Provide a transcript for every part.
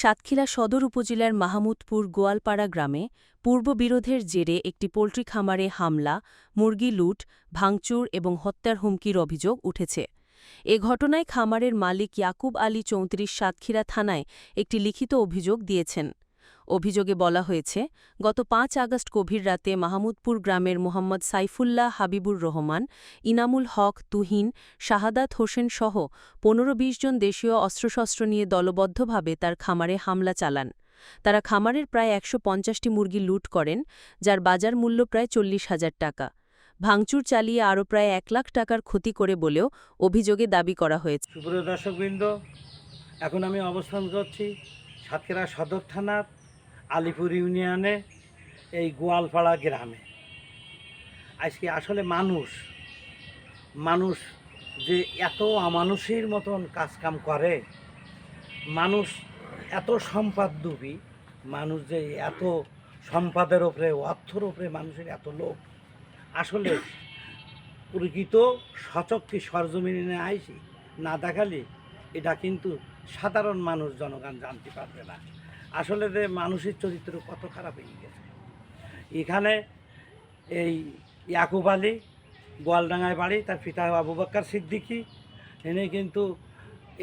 সাতক্ষীরা সদর উপজেলার মাহমুদপুর গোয়ালপাড়া গ্রামে পূর্ববিরোধের জেরে একটি পোলট্রি খামারে হামলা, মুরগি লুট, ভাঙচুর এবং হত্যার হুমকির অভিযোগ উঠেছে। এ ঘটনায় খামারের মালিক ইয়াকুব আলী চৌত্রিশ সাতক্ষীরা থানায় একটি লিখিত অভিযোগ দিয়েছেন। অভিযোগে বলা হয়েছে, গত পাঁচ আগস্ট গভীর রাতে মাহমুদপুর গ্রামের মোহাম্মদ সাইফুল্লাহ হাবিবুর রহমান, ইনামুল হক তুহিন, শাহাদাত হোসেন সহ পনেরো বিশ জন দেশীয় অস্ত্রশস্ত্র নিয়ে দলবদ্ধভাবে তার খামারে হামলা চালান। তারা খামারের প্রায় একশো পঞ্চাশটি মুরগি লুট করেন, যার বাজার মূল্য প্রায় চল্লিশ হাজার টাকা। ভাঙচুর চালিয়ে আরও প্রায় এক লাখ টাকার ক্ষতি করে বলেও অভিযোগে দাবি করা হয়েছে। এখন আমি অবস্থান করছি সাতক্ষীরা সদর থানার আলিপুর ইউনিয়নে এই গোয়ালপাড়া গ্রামে। আজকে আসলে মানুষ মানুষ যে এত অমানুষের মতন কাজকাম করে, মানুষ এত সম্পাদ ডুবি, মানুষ যে এত সম্পাদের ওপরে অর্থর ওপরে মানুষের এত লোভ। আসলে প্রকৃত সচককে সরজমিনে আইসি, না দেখালে এটা কিন্তু সাধারণ মানুষ জনগণ জানতে পারবে না। আসলে যে মানুষের চরিত্র কত খারাপ হয়ে গেছে। এখানে এই ইয়াকুব আলী, গোয়ালডাঙ্গায় বাড়ি, তার পিতা আবু বাক্কার সিদ্দিকি এনে কিন্তু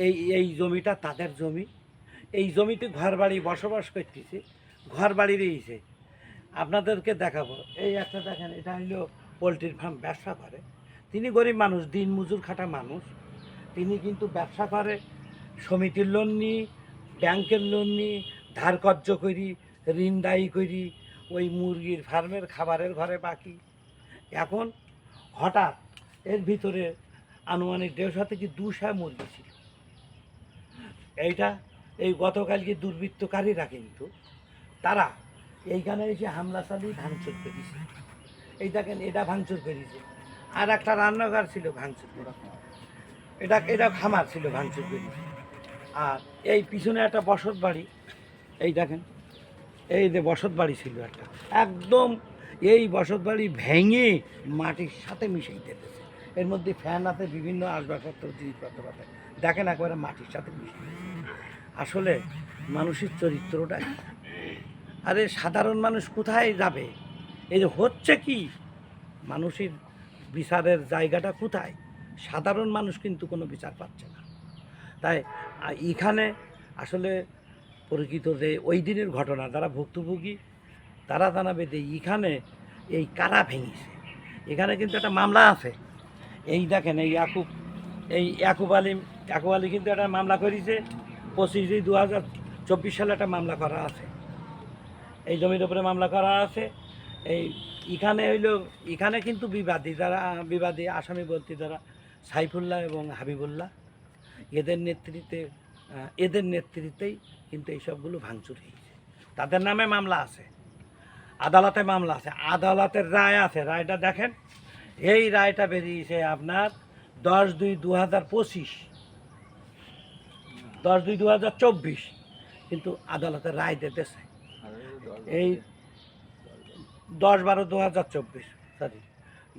এই এই জমিটা তাদের জমি। এই জমিতে ঘর বাড়ি বসবাস করতেছে ঘর বাড়ি রয়েছে। আপনাদেরকে দেখাবো। এই একটা দেখেন, এটা হইল পোলট্রির ফার্ম ব্যবসা করে। তিনি গরিব মানুষ, দিন মজুর খাটা মানুষ। তিনি কিন্তু ব্যবসা করে, সমিতির লোন নিই ব্যাংকের লোন নিই ধার কর্য করি, ঋণ দায়ী করি, ওই মুরগির ফার্মের খাবারের ঘরে বাকি। এখন হঠাৎ এর ভিতরে আনুমানিক দেড়শো থেকে দুশো মুরগি ছিল। এইটা এই গতকালকে দুর্বৃত্তকারীরা কিন্তু তারা এইখানে এসে হামলা চালিয়ে ভাঙচুর করেছে। এই দেখেন, এটা ভাঙচুর করেছে। আর একটা রান্নাঘর ছিল ভাঙচুর করা। এটা এটা খামার ছিল ভাঙচুর করেছে। আর এই পিছনে একটা বসত বাড়ি এই দেখেন, এই যে বসত বাড়ি ছিল একটা, একদম এই বসত বাড়ি ভেঙে মাটির সাথে মিশিয়ে দিতেছে এর মধ্যে ফ্যান আছে, বিভিন্ন আসবাবপত্র, জিনিসপত্র আছে। দেখেন একবারে মাটির সাথে মিশিয়ে আসলে মানুষের চরিত্রটা? আরে সাধারণ মানুষ কোথায় যাবে? এই যে হচ্ছে কি? মানুষের বিচারের জায়গাটা কোথায়? সাধারণ মানুষ কিন্তু কোনো বিচার পাচ্ছে না। তাই এখানে আসলে পরিচিত যে ওই দিনের ঘটনা, যারা ভুক্তভোগী, তারা জানাবে যে এখানে এই কারা ভেঙেছে। এখানে কিন্তু একটা মামলা আছে। এই দেখেন, এই ইয়াকুব এই ইয়াকুব আলিম ইয়াকুব আলী কিন্তু একটা মামলা করেছে। পঁচিশে দু হাজার চব্বিশ সালে একটা মামলা করা আছে। এই জমির উপরে মামলা করা আছে। এই এখানে হইল, এখানে কিন্তু বিবাদী যারা, বিবাদী আসামি বলতে যারা সাইফুল্লাহ এবং হাবিবুল্লাহ, এদের নেতৃত্বে এদের নেতৃত্বেই কিন্তু এই সবগুলো ভাঙচুর হয়েছে। তাদের নামে মামলা আছে, আদালতে মামলা আছে, আদালতের রায় আছে। রায়টা দেখেন, এই রায়টা বেরিয়েছে আপনার দশ দুই দু হাজার পঁচিশ, দশ দুই দু হাজার চব্বিশ, কিন্তু আদালতের রায় দিতেছে এই দশ বারো দু হাজার চব্বিশ সরি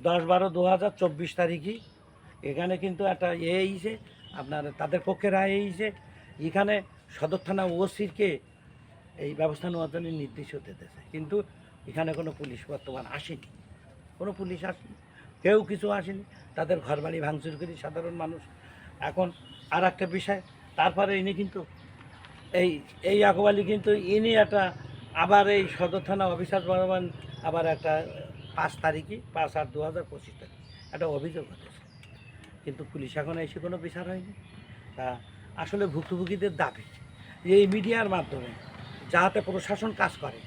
দশ বারো দু হাজার চব্বিশ তারিখই এখানে কিন্তু একটা এ এইছে আপনার তাদের পক্ষে রায় এইছে এখানে সদর থানা ওসিরকে এই ব্যবস্থা নেওয়ার জন্য নির্দেশও দিতেছে। কিন্তু এখানে কোনো পুলিশ বর্তমান আসেনি। কোনো পুলিশ আসেনি। কেউ কিছু আসেনি। তাদের ঘরবাড়ি ভাঙচুর করি সাধারণ মানুষ। এখন আর একটা বিষয়, তারপরে ইনি কিন্তু এই এই আকবালি কিন্তু ইনি একটা আবার এই সদর থানা অফিসার বরাবর আবার একটা পাঁচ তারিখই পাঁচ আট দু হাজার পঁচিশ তারিখ একটা অভিযোগ হতেছে। কিন্তু পুলিশ এখন এসে কোনো বিচার হয়নি। তা আসলে ভুক্তভোগীদের দাবি এই মিডিয়ার মাধ্যমে যাতে প্রশাসন কাজ করে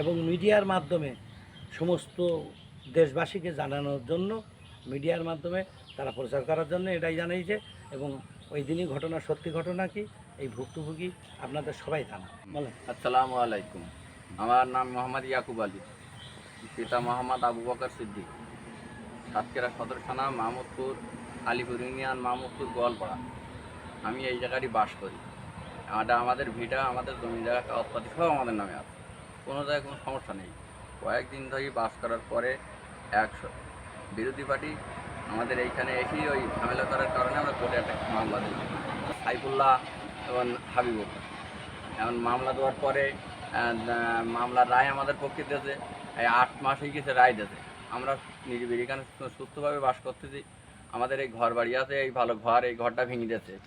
এবং মিডিয়ার মাধ্যমে সমস্ত দেশবাসীকে জানানোর জন্য, মিডিয়ার মাধ্যমে তারা প্রচার করার জন্য এটাই জানাইছে এবং ওই দিনই ঘটনা, সত্যি ঘটনা কি? এই ভুক্তভোগী আপনাদের সবাই জানা। বলেন। আসসালামু আলাইকুম। আমার নাম মোহাম্মদ ইয়াকুব আলী। পিতা মোহাম্মদ আবু বকর সিদ্দিক। সাতক্ষীরা সদর থানা মাহমুদপুর আলিপুর ইউনিয়ন মাহমুদপুর গোয়ালপাড়া। আমি এই জায়গারই বাস করি। এটা আমাদের, ভিটা আমাদের, জমি জায়গা, কাগজপাতি সব আমাদের নামে আছে। কোনো জায়গায় কোনো সমস্যা নেই। কয়েকদিন ধরেই বাস করার পরে এক স- বিরোধী পার্টি আমাদের এইখানে এসেই ওই ঝামেলা করার কারণে আমরা কোর্টে একটা মামলা দিই সাইফুল্লাহ এবং হাবিবুল্লাহ এখন মামলা দেওয়ার পরে মামলার রায় আমাদের পক্ষে দিয়েছে। এই আট মাস হয়ে গেছে, রায় দিয়েছে। আমরা নিরিবিলি এখানে সুস্থভাবে বাস করতেছি। আমাদের এই ঘর বাড়ি আছে, এই ভালো ঘর, এই ঘরটা ভেঙে দিয়েছে।